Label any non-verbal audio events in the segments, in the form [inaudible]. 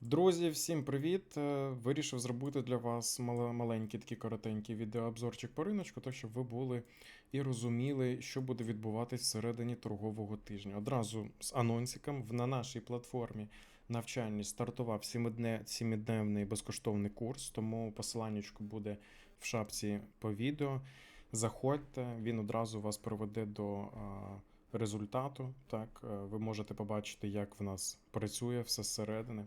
Друзі, всім привіт! Е, Вирішив зробити для вас мал- маленький такий коротенький відеообзорчик по риночку, так щоб ви були і розуміли, що буде відбуватись всередині торгового тижня. Одразу з анонсиком на нашій платформі навчальні стартував сімидне- сімидневний безкоштовний курс, тому посиланнячко буде в шапці по відео. Заходьте, він одразу вас проведе до результату. Так, Е, ви можете побачити, як в нас працює все зсередини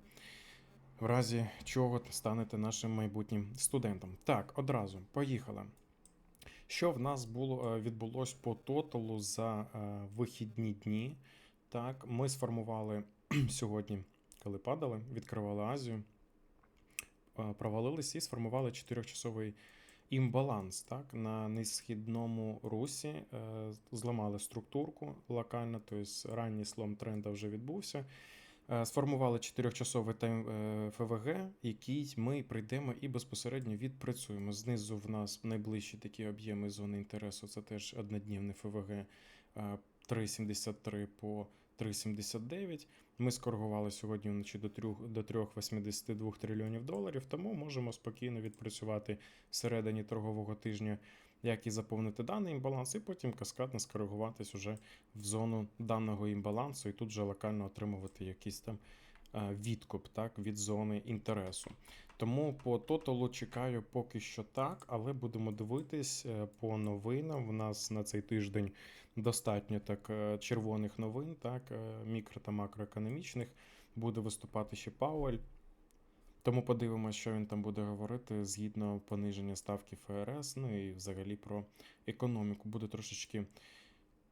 в разі чого станете нашим майбутнім студентом. Так, одразу поїхали. Що в нас було е, відбулось по тоталу за е, вихідні дні? Так, ми сформували сьогодні, коли падали, відкривали Азію, е, провалились і сформували 4-часовий імбаланс. Так, на несхідному русі зламали структурку локально, тобто ранній слом тренда вже відбувся. Е, Сформували 4-часовий тайм е, ФВГ, який ми прийдемо і безпосередньо відпрацюємо. Знизу в нас найближчі такі об'єми зони інтересу. Це теж однодневний ФВГ е, 3,73 по 3,79. Ми скоригували сьогодні вночі до 3, до 3,82 трильйонів доларів, тому можемо спокійно відпрацювати всередині торгового тижня, як і заповнити даний імбаланс, і потім каскадно скоригуватись уже в зону даного імбалансу, і тут вже локально отримувати якийсь там е, відкуп так, від зони інтересу. Тому по тоталу чекаю поки що так, але будемо дивитись е, по новинам. У нас на цей тиждень достатньо так е, червоних новин, так, мікро та макроекономічних. Буде виступати ще Пауель. Тому подивимося, що він там буде говорити згідно пониження ставки ФРС, ну і взагалі про економіку. Буде трошечки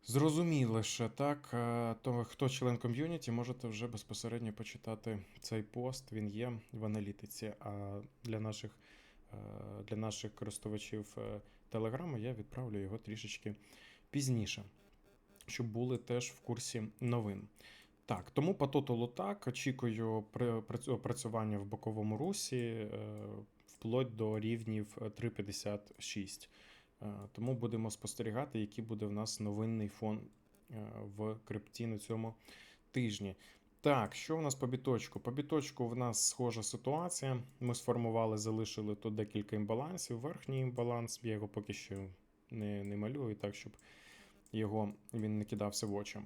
зрозуміліше, так. Е, То хто член ком'юніті, можете вже безпосередньо почитати цей пост. Він є в аналітиці. А для наших, е, для наших користувачів е, Телеграму я відправлю його трішечки пізніше, щоб були теж в курсі новин. Так, тому по тоталу так. Очікую опрацювання в боковому русі е, вплоть до рівнів е, 3,56. Е, Тому будемо спостерігати, який буде в нас новинний фон е, в крипті на цьому тижні. Так, що в нас по біточку? По біточку в нас схожа ситуація. Ми сформували, залишили тут декілька імбалансів. Верхній імбаланс, я його поки що не, не малюю, так, щоб його він не кидався в очі.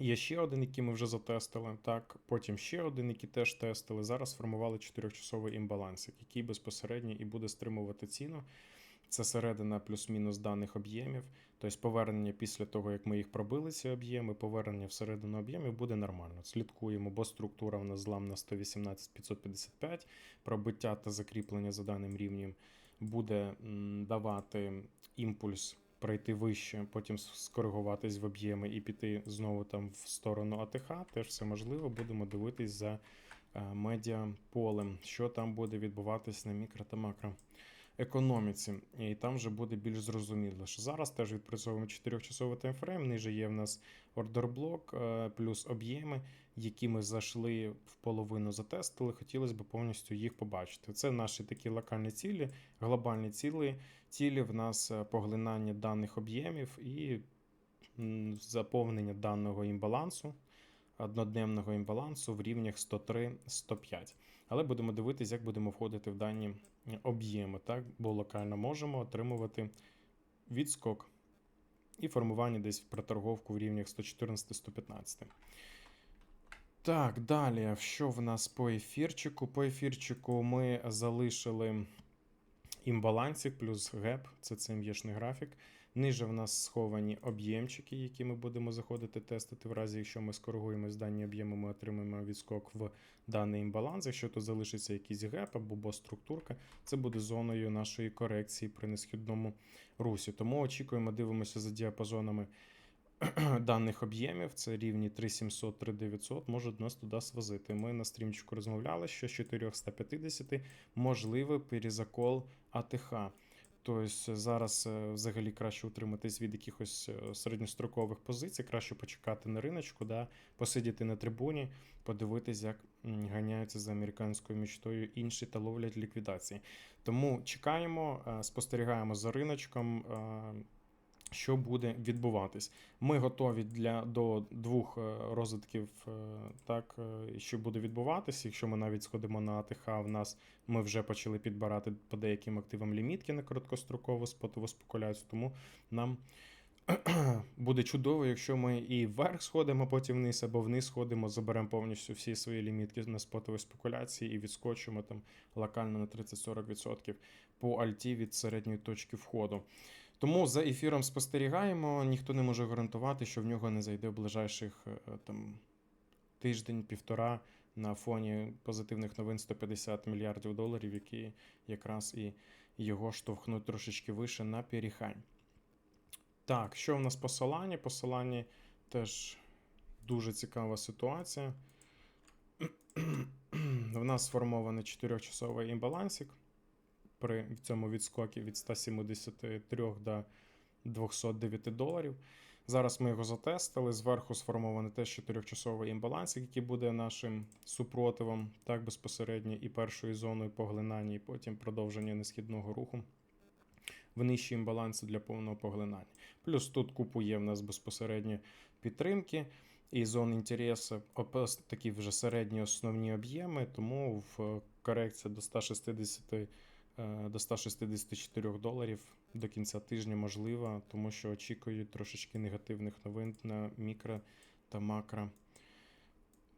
Є ще один, який ми вже затестили. Так, потім ще один, який теж тестили. Зараз сформували 4-часовий імбалансик, який безпосередньо і буде стримувати ціну. Це середина плюс-мінус даних об'ємів. Тобто повернення після того, як ми їх пробили, ці об'єми, повернення всередину об'ємів буде нормально. Слідкуємо, бо структура в нас злам на 118 555, пробиття та закріплення за даним рівнем буде давати імпульс пройти вище, потім скоригуватись в об'єми і піти знову там в сторону АТХ. Теж все можливо. Будемо дивитись за е, медіаполем, що там буде відбуватись на мікро та макро. Економіці, і там вже буде більш зрозуміло, що зараз теж відпрацьовуємо 4-часовий таймфрейм. Ниже є в нас ордерблок плюс об'єми, які ми зайшли в половину затестили. Хотілося б повністю їх побачити. Це наші такі локальні цілі, глобальні цілі. Цілі в нас е, поглинання даних об'ємів і заповнення даного імбалансу, однодневного імбалансу в рівнях 103-105. Але будемо дивитися, як будемо входити в дані об'єми, так? бо локально можемо отримувати відскок і формування десь про торговку в рівнях 114-115. Так, далі, що в нас по ефірчику? По ефірчику ми залишили імбалансик плюс геп, це цей м'єшний графік. Ниже в нас сховані об'ємчики, які ми будемо заходити тестити. В разі, якщо ми скоригуємо дані об'єми, ми отримаємо відскок в даний імбаланс. Якщо тут залишиться якийсь геп або структурка, це буде зоною нашої корекції при несхідному русі. Тому очікуємо, дивимося за діапазонами [clears throat] даних об'ємів. Це рівні 3700-3900, можуть нас туди свозити. Ми на стрімчику розмовляли, що з 450 можливий перезакол АТХ. Тобто зараз е, взагалі краще утриматись від якихось е, середньострокових позицій, краще почекати на риночку, да, посидіти на трибуні, подивитись, як ганяються за американською мічтою інші та ловлять ліквідації. Тому чекаємо, е, спостерігаємо за риночком. Що буде відбуватись. Ми готові для до двох е, розвитків, е, так е, що буде відбуватись. Якщо ми навіть сходимо на АТХ, в нас ми вже почали підбирати по деяким активам лімітки на короткострокову спотову спекуляцію, тому нам [clears throat] буде чудово, якщо ми і вверх сходимо, потім вниз, або вниз сходимо, заберемо повністю всі свої лімітки на спотові спекуляції і відскочимо там локально на 30-40% по альті від середньої точки входу. Тому за ефіром спостерігаємо, ніхто не може гарантувати, що в нього не зайде в ближайших е, там тиждень-півтора на фоні позитивних новин 150 мільярдів доларів, які якраз і його штовхнуть трошечки вище на перехань. Так, що в нас по Солані? По Солані теж дуже цікава ситуація. [clears throat] В нас сформований 4-часовий імбалансик при цьому відскокі від 173 до 209 доларів. Зараз ми його затестили. Зверху сформований теж 4-часовий імбалансик, який буде нашим супротивом, так безпосередньо і першою зоною поглинання, і потім продовження несхідного руху в нижчі імбаланси для повного поглинання. Плюс тут купу є в нас безпосередньо підтримки і зон інтересу, такі вже середні основні об'єми, тому в корекція до 160 е, до 164 доларів до кінця тижня можлива, тому що очікують трошечки негативних новин на мікро та макро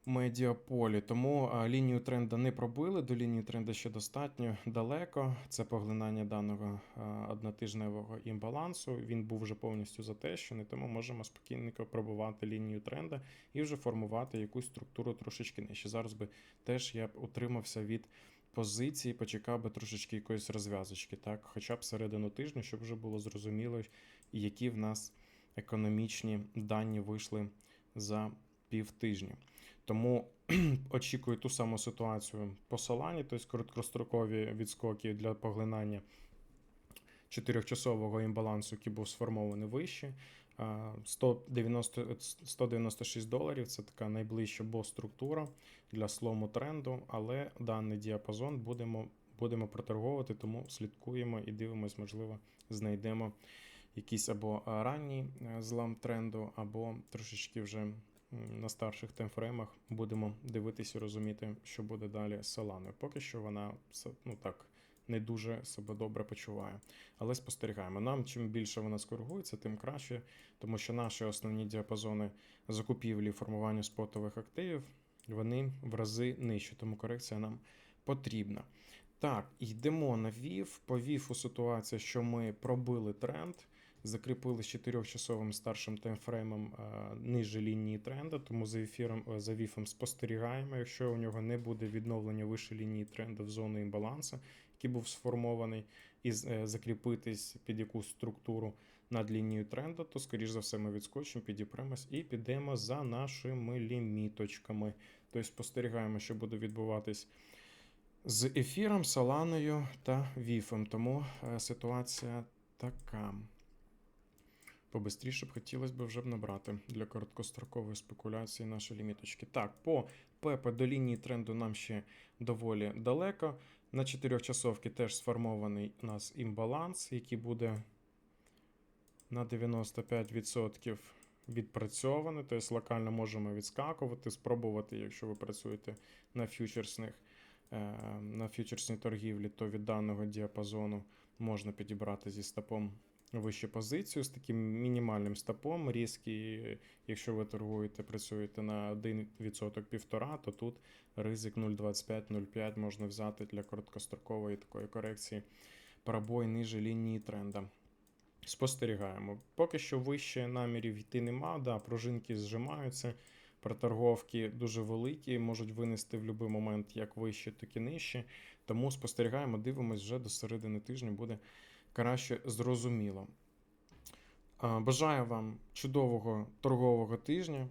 медіаполі. Тому а, лінію тренда не пробили. До лінії тренда ще достатньо далеко. Це поглинання даного а, однотижневого імбалансу. Він був вже повністю затещений, тому можемо спокійненько пробувати лінію тренда і вже формувати якусь структуру трошечки нижче. Зараз би теж я б утримався від позиції, почекав би трошечки якоїсь розв'язочки, так, хоча б середину тижня, щоб вже було зрозуміло, які в нас економічні дані вийшли за півтижня. Тому [clears throat] очікую ту саму ситуацію по Солані, тобто короткострокові відскоки для поглинання чотирьохчасового імбалансу, який був сформований вище. А, 190, 196 доларів це така найближча бо-структура для слому тренду, але даний діапазон будемо, будемо проторговувати, тому слідкуємо і дивимось, можливо, знайдемо якийсь або ранній е, злам тренду, або трошечки вже на старших таймфреймах будемо дивитися і розуміти, що буде далі з Соланою. Поки що вона ну так. Не дуже себе добре почуває. Але спостерігаємо. Нам чим більше вона скоригується, тим краще, тому що наші основні діапазони закупівлі і формування спотових активів вони в рази нижчі, тому корекція нам потрібна. Так, йдемо на ВІФ. По ВІФу ситуація, що ми пробили тренд, закріпили з 4-часовим старшим таймфреймом е, ниже лінії тренду, тому за ефіром е, за ВІФом спостерігаємо. Якщо у нього не буде відновлення вище лінії тренду в зону імбалансу, який був сформований, і е, закріпитись під якусь структуру над лінією тренду, то, скоріш за все, ми відскочимо, підіпремось і підемо за нашими ліміточками. Тобто спостерігаємо, що буде відбуватись з ефіром, Соланою та Віфом. Тому е, ситуація така. Побистріше б хотілося б вже б набрати для короткострокової спекуляції наші ліміточки. Так, по ПП до лінії тренду нам ще доволі далеко. На 4 часовки теж сформований у нас імбаланс, який буде на 95% відпрацьований. Тобто локально можемо відскакувати, спробувати, якщо ви працюєте на фьючерсних, е, на фьючерсній торгівлі, то від даного діапазону можна підібрати зі стопом вищу позицію з таким мінімальним стопом. Різкий, якщо ви торгуєте, працюєте на 1% півтора, то тут ризик 0,25-0,5 можна взяти для короткострокової такої корекції. Пробой ниже лінії тренда. Спостерігаємо. Поки що вище намірів йти нема. Да, пружинки зжимаються, проторговки дуже великі, можуть винести в будь-який момент як вище, так і нижче. Тому спостерігаємо, дивимось вже до середини тижня буде краще зрозуміло. Бажаю вам чудового торгового тижня.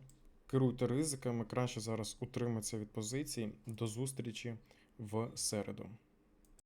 Керуйте ризиками, краще зараз утриматися від позицій. До зустрічі в середу.